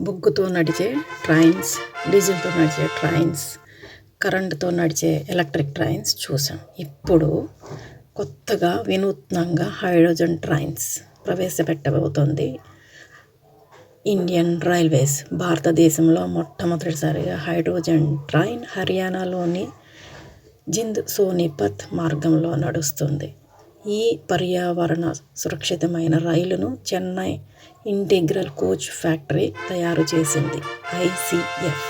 బొగ్గుతో నడిచే ట్రైన్స్ డీజిల్తో నడిచే ట్రైన్స్ కరెంటుతో నడిచే ఎలక్ట్రిక్ ట్రైన్స్ చూసాం ఇప్పుడు కొత్తగా వినూత్నంగా హైడ్రోజన్ ట్రైన్స్ ప్రవేశపెట్టబోతోంది. ఇండియన్ రైల్వేస్ భారతదేశంలో మొట్టమొదటిసారిగా హైడ్రోజన్ ట్రైన్ హర్యానాలోని జింద్ సోనిపత్ మార్గంలో నడుస్తుంది. ఈ పర్యావరణ సురక్షితమైన రైలును చెన్నై ఇంటిగ్రల్ కోచ్ ఫ్యాక్టరీ తయారు చేసింది ఐసిఎఫ్.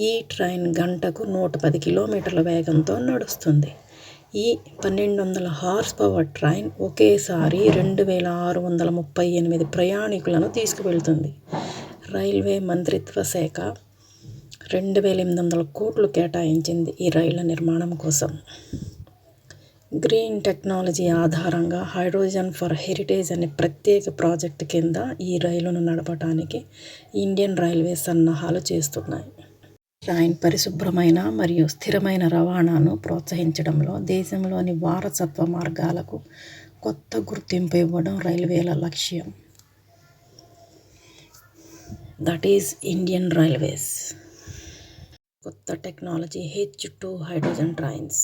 ఈ ట్రైన్ గంటకు నూట పది కిలోమీటర్ల వేగంతో నడుస్తుంది. ఈ పన్నెండు వందల హార్స్ పవర్ ట్రైన్ ఒకేసారి రెండు వేల ఆరు వందల ముప్పై ఎనిమిది ప్రయాణికులను తీసుకువెళ్తుంది. రైల్వే మంత్రిత్వ శాఖ రెండు వేల ఎనిమిది వందల కోట్లు కేటాయించింది ఈ రైళ్ళ నిర్మాణం కోసం. గ్రీన్ టెక్నాలజీ ఆధారంగా హైడ్రోజన్ ఫర్ హెరిటేజ్ అనే ప్రత్యేక ప్రాజెక్ట్ కింద ఈ రైలును నడపడానికి ఇండియన్ రైల్వే సన్నాహాలు చేస్తున్నాయి. ట్రైన్ పరిశుభ్రమైన మరియు స్థిరమైన రవాణాను ప్రోత్సహించడంలో దేశంలోని వారసత్వ మార్గాలకు కొత్త గుర్తింపు ఇవ్వడం రైల్వేల లక్ష్యం. దట్ ఈజ్ ఇండియన్ రైల్వేస్ కొత్త technology H two hydrogen trains.